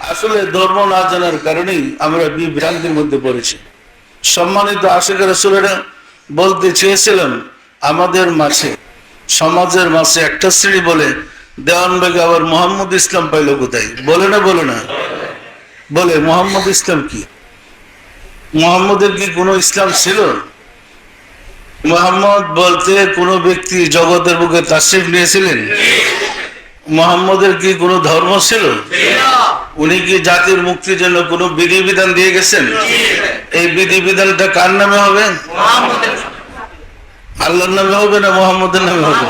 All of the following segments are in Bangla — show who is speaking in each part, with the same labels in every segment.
Speaker 1: আসলে ধর্ম না জানার কারণেই আমরা বিভ্রান্তির মধ্যে পড়েছি। সম্মানিত আশেখ রসুলেরা, বলতে চেয়েছিলাম, আমাদের মাঝে, সমাজের মাঝে একটা শ্রেণি বলে দেওয়ানবাগে আবার মোহাম্মদ ইসলাম পাইল কোথায়? বলে না বলে না। বলে, মোহাম্মদ ইসলাম কি? মোহাম্মদের কি কোনো ইসলাম ছিল? মোহাম্মদ বলতে কোনো ব্যক্তি জগতের বুকে তাশরিফ নিয়েছিলেন? মোহাম্মদের কি কোনো ধর্ম ছিল? উনি কি জাতির মুক্তির জন্য কোনো বিধিবিধান দিয়ে গেছেন? এই বিধিবিধানটা কার নামে হবে? আল্লাহর নামে হবে না মোহাম্মদের নামে হবে?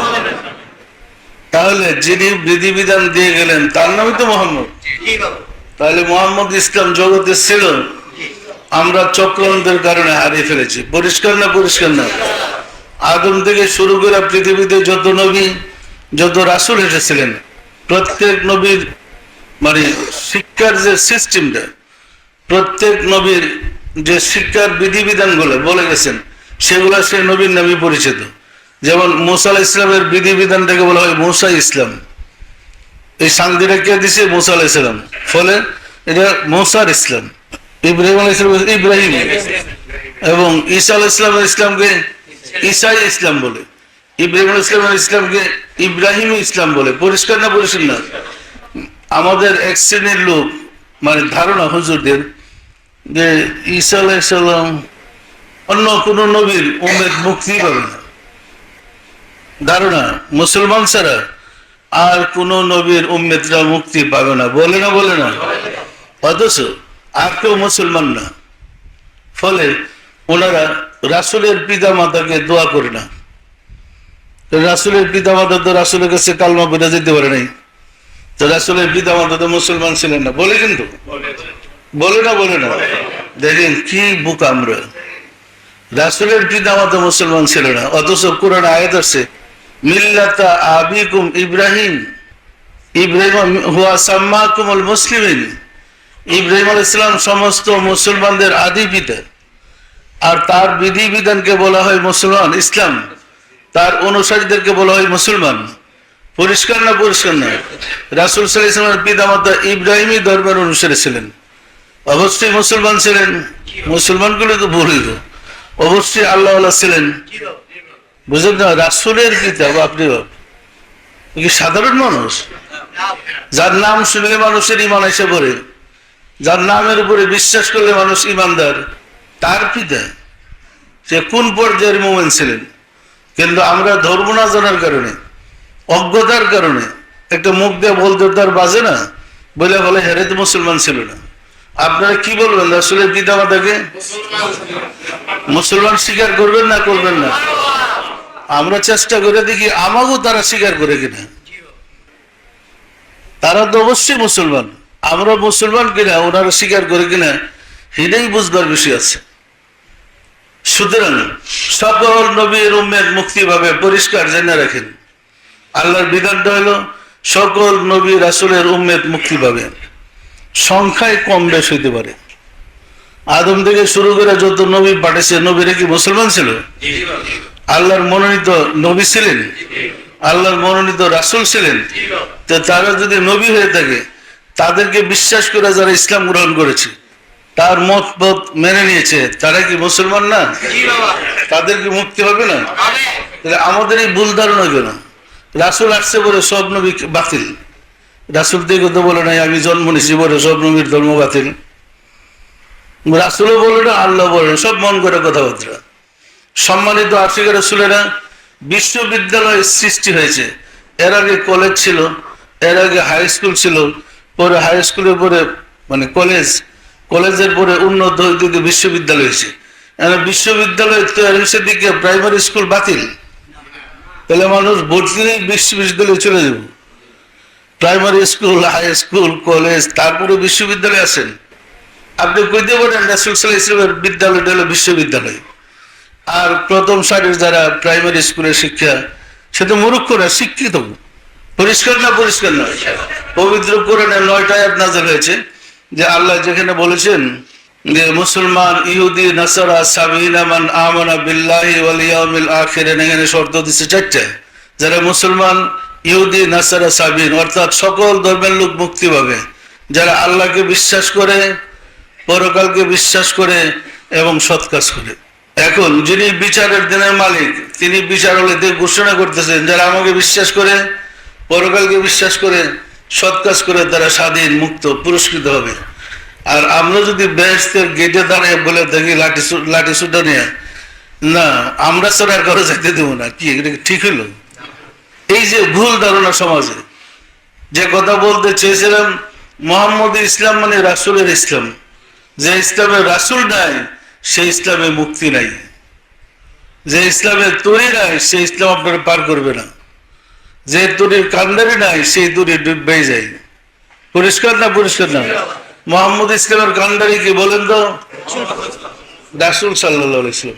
Speaker 1: তাহলে যিনি বিধিবিধান দিয়ে গেলেন তার নামই তো মোহাম্মদ। তাহলে মোহাম্মদ ইসলাম জগতে ছিল। আমরা চক্রান্তের কারণে হারিয়ে ফেলেছি। পরিষ্কার না পরিষ্কার না? আদম থেকে শুরু করে পৃথিবীতে যত নবী যত রাসুল এসেছিলেন প্রত্যেক নবীর মানে শিক্ষার যে সিস্টেমটা প্রত্যেক নবীর যে শিক্ষার বিধিবিধানগুলো বলে গেছেন, সেগুলো সে নবীর নামে পরিচিত। যেমন মুসা আলাহ ইসলামের বিধিবিধানটাকে বলা হয় মুসা ইসলাম। এই শান্তিটা কে দিছে? মুসা আলাহ ইসলাম ফলে এটা মুসার ইসলাম। ইব্রাহিম আলাহ ইসলাম ইব্রাহিম। এবং ঈসা আলাহ ইসলামের ইসলামকে ঈসাই ইসলাম বলে। ইব্রাহিম আলাহ ইসলামের ইসলামকে ইব্রাহিম ইসলাম বলে। পরিষ্কার না পরিষ্কার না আমাদের এক শ্রেণির লোক মানে ধারণা হুজুরদের, যে ঈসা আলাইসাল্লাম অন্য কোন নবীর উমেদ মুক্তি পাবে না। ধারণা, মুসলমান ছাড়া আর কোন নবীর উম্মেদরা মুক্তি পাবে না। বলে না বলে না। অথচ আর কেউ মুসলমান না। ফলে ওনারা রাসুলের পিতা মাতাকে দোয়া করে না। রাসুলের পিতা মাতা তো রাসুলের কাছে কালমা বেড়ে যেতে পারে নাই। তো পিতা মাতা তো মুসলমান ছিলেন না। বলে কিন্তু? বলে না বলে না। দেখেন কি বুক আমরা। রাসুলের পিতা মাতা মুসলমান ছিল না, অথচ কোরআন আয়াত আছে, মিল্লাতা আবিকুম ইব্রাহিম। ইব্রাহিম হুয়া সাম্মাকুমুল মুসলিমিন। ইব্রাহিম আল ইসলাম সমস্ত মুসলমানদের আদি পিতা। আর তার বিধি বিধানকে বলা হয় মুসলমান, ইসলাম। তার অনুসারীদেরকে বলা হয় মুসলমান। পরিষ্কার না পরিষ্কার না রাসুল ইসলামের পিতা মাতা ইব্রাহিমী ধর্মের অনুসারী ছিলেন। অবশ্যই মুসলমান ছিলেন, মুসলমানগুলো তো বলিত অবশ্যই আল্লাহ ছিলেন। বুঝলেন না, রাসুলের পিতা বাপরে বাপ কি সাধারণ মানুষ? যার নাম শুনলে মানুষের ইমান এসে পড়ে, যার নামের উপরে বিশ্বাস করলে মানুষ ইমানদার তার পিতা, সে কোন পর্যায়ের মোমেন ছিলেন? কিন্তু আমরা ধর্ম না জানার কারণে অজ্ঞতার কারণে। একটা মুখ দিয়ে বলতে তার বাজে না? বলে বলে হেরে তো মুসলমান ছিল না। আপনারা কি বলবেন? আসলে পিতা মাতাকে মুসলমান স্বীকার করবেন না করবেন না? আমরা চেষ্টা করে দেখি, আমাকেও তারা স্বীকার করে কিনা? তারা তো অবশ্যই মুসলমান। আমরা মুসলমান কিনা, ওনারা স্বীকার করে কিনা, সেটাই বুঝবার বিষয় আছে। সুতরাং, সকল নবীর উম্মেদ মুক্তি পাবে পরিষ্কার জেনে রাখেন। আল্লাহর বিধানটা হলো সকল নবী রাসুলের উম্মেদ মুক্তি পাবে। সংখ্যায় কম বেশ হইতে পারে। আদম থেকে শুরু করে যত নবী পাঠিয়েছে নবীরা কি মুসলমান ছিল? আল্লাহর মনোনীত নবী ছিলেন? আল্লাহর মনোনীত রাসুল ছিলেন? তো তারা যদি নবী হয়ে থাকে তাদেরকে বিশ্বাস করে যারা ইসলাম গ্রহণ করেছে তার মত পথ মেনে নিয়েছে তারা কি মুসলমান না? তাদের কি মুক্তি হবে না? আমাদের এই ভুল ধারণা কেন? রাসুল আসছে বলে সব নবী বাতিল। রাসুল থেকে তো বলে নাই আমি জন্ম নিয়েছি বলে সব নবীর ধর্ম বাতিল। রাসুলও বলে না আল্লাহ বলে না, সব মন করে কথাবার্তা। সম্মানিত আশিক রসুলেরা বিশ্ববিদ্যালয় সৃষ্টি হয়েছে। এর আগে কলেজ ছিল এর আগে হাই স্কুল ছিল পরে হাই স্কুলের পরে মানে কলেজ কলেজের পরে উন্নত বিশ্ববিদ্যালয় হয়েছে। বিশ্ববিদ্যালয় তৈরি হয়েছে দিকে প্রাইমারি স্কুল বাতিল। তাহলে মানুষ ভর্তি বিশ্ববিদ্যালয়ে চলে যাব। Primary school high school college তারপরে বিশ্ববিদ্যালয়ে আসেন। আপনি কইতে পারেন রাসুল সাল্লাহ ইসলামের বিদ্যালয়টা হলো বিশ্ববিদ্যালয়। আর প্রথম সারির যারা প্রাইমারি স্কুলের শিক্ষা, সে তো মূর্খরা, শিক্ষিত। পরিষ্কার না পরিষ্কার নয়? পবিত্র কোরআনে নয়টা আয়াত নাযিল হয়েছে যে আল্লাহ যেখানে বলেছেন মুসলমান, ইহুদি, নাসারা, সাবিনা মান আমানা বিল্লাহি ওয়াল ইয়াউমিল আখির, এখানে শর্ত দিচ্ছে চারটা। যারা মুসলমান, ইহুদি, নাসারা, সাবিন, অর্থাৎ সকল ধর্মের লোক মুক্তি পাবে। যারা আল্লাহকে বিশ্বাস করে, পরকালকে বিশ্বাস করে এবং সৎ কাজ করে। এখন যিনি বিচারের দিনের মালিক, তিনি বিচার হলে ঘোষণা করতেছেন, যারা আমাকে বিশ্বাস করে, পরকালকে বিশ্বাস করে, সৎ কাজ করে, তারা স্বাধীন, মুক্ত, পুরস্কৃত হবে। আর আমরা যদি বেহেস্তের গেটে দাঁড়িয়ে বলে, দেখি লাঠি লাঠি সুটা নিয়ে না, আমরা আর কারও যেতে দেবো না। কি, এটা ঠিক হইল? এই যে ভুল ধারণা সমাজে, যে কথা বলতে চেয়েছিলাম, মোহাম্মদ ইসলাম মানে রাসুলের ইসলাম। যে ইসলামে রাসুল নাই, সেই ইসলামে মুক্তি নাই। যে ইসলামে তরি নাই, সেই ইসলাম আপনার পার করবে না। যে তরির কান্দারি নাই, সেই তরি ডুববে যায়। পরিষ্কার না পরিষ্কার না? মোহাম্মদ ইসলামের কান্দারি কি বলেন তো? রাসুল সাল্লাহ ইসলাম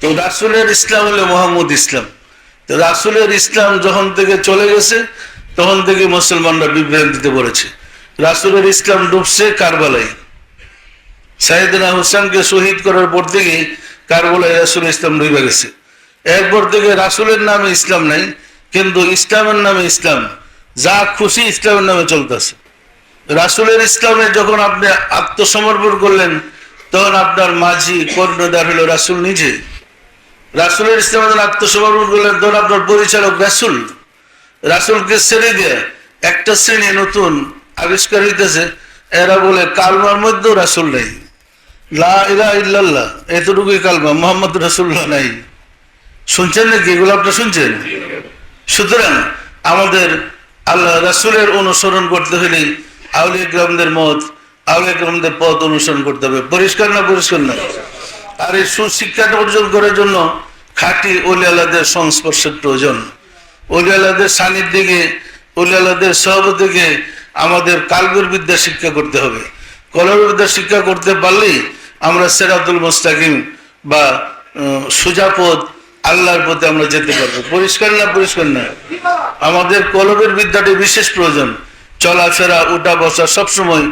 Speaker 1: তো রাসুলের ইসলাম হলো মোহাম্মদ ইসলাম। তো রাসুলের ইসলাম যখন থেকে চলে গেছে, তখন থেকে মুসলমানরা বিভ্রান্তিতে পড়েছে। রাসুলের ইসলাম ডুবছে কারবালায়। সাইদিনা হুসেনকে শহীদ করার পর থেকে কারবালায় রাসুল ইসলাম ডুবে গেছে। এরপর থেকে রাসুলের নামে ইসলাম নাই, কিন্তু ইসলামের নামে ইসলাম। যা খুশি ইসলামের নামে চলতেছে। রাসুলের ইসলামে যখন আপনি আত্মসমর্পণ করলেন, তখন আপনার মাঝি কর্ণদার হলো রাসুল নিজে। রাসুলের ইসলামে যখন আত্মসমর্পণ করলেন, তখন আপনার পরিচালক রাসুল। রাসুলকে ছেড়ে দিয়ে একটা শ্রেণি নতুন আবিষ্কার হইতেছে। এরা বলে, কালমার মধ্যেও রাসুল নেই। এতটুকুই কালমা, মোহাম্মদ রাসুল্লাহ নাই। শুনছেন নাকি? এগুলো আপনার শুনছেন? সুতরাং আমাদের আল্লাহ রাসুলের অনুসরণ করতে হলে আউলিয়া গ্রামদের মত আউলিয়া গ্রামদের পথ অনুসরণ করতে হবে। পরিষ্কার না পরিষ্কার না? আর এই সুশিক্ষাটা অর্জন করার জন্য খাঁটি অলি আল্লাহদের সংস্পর্শের প্রয়োজন। সান্নিধ্যে গিয়ে অলি আল্লাহদের সহবতে গিয়ে আমাদের কালবের বিদ্যা শিক্ষা করতে হবে। কলর বিদ্যা শিক্ষা করতে পারলেই আমরা সেরাতুল মুস্তাকিম বা আহ, সোজা পথ আল্লাহর পথে আমরা যেতে পারব। পরিষ্কার না পরিষ্কার না? আমাদের কলবের বিদ্যাটি বিশেষ প্রয়োজন। চলাফেরা উঠা বসা সবসময়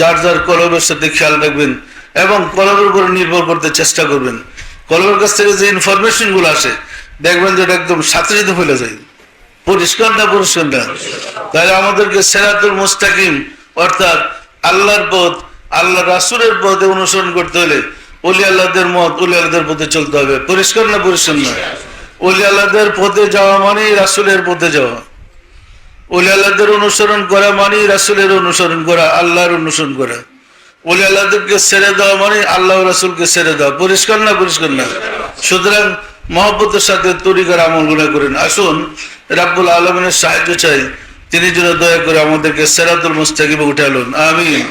Speaker 1: যার যার কলবের সাথে খেয়াল রাখবেন এবং কলবের উপর নির্ভর করতে চেষ্টা করবেন। কলবের কাছ থেকে যে ইনফরমেশনগুলো আসে, দেখবেন যে এটা একদম সাথে ফেলে যায়। পরিষ্কার না পরিষ্কার না তাহলে আমাদেরকে সেরাতুল মুস্তাকিম, অর্থাৎ আল্লাহর পথ আল্লাহ রাসুলের পথে অনুসরণ করতে হলে অলি আল্লাহদের মত অলি আল্লাহদের পথে চলতে হবে। পরিষ্কার না পরিষ্কার না অলি আল্লাহদের পথে যাওয়া মানেই রাসুলের পথে যাওয়া। আল্লাহদের অনুসরণ করা মানে রাসুলের অনুসরণ করা, আল্লাহর অনুসরণ করা। ওলি আল্লাহদেরকে ছেড়ে দেওয়া মানে আল্লাহ রাসুলকে ছেড়ে দেওয়া। পরিষ্কার না পরিষ্কার না? সুতরাং মহব্বতের সাথে তরিকার আমলগুলো করেন। আসুন, রাব্বুল আলমিনের সাহায্য চাই। তিনি যেন দয়া করে আমাদেরকে সেরাতুল মুস্তাকিবে উঠালুন। আমি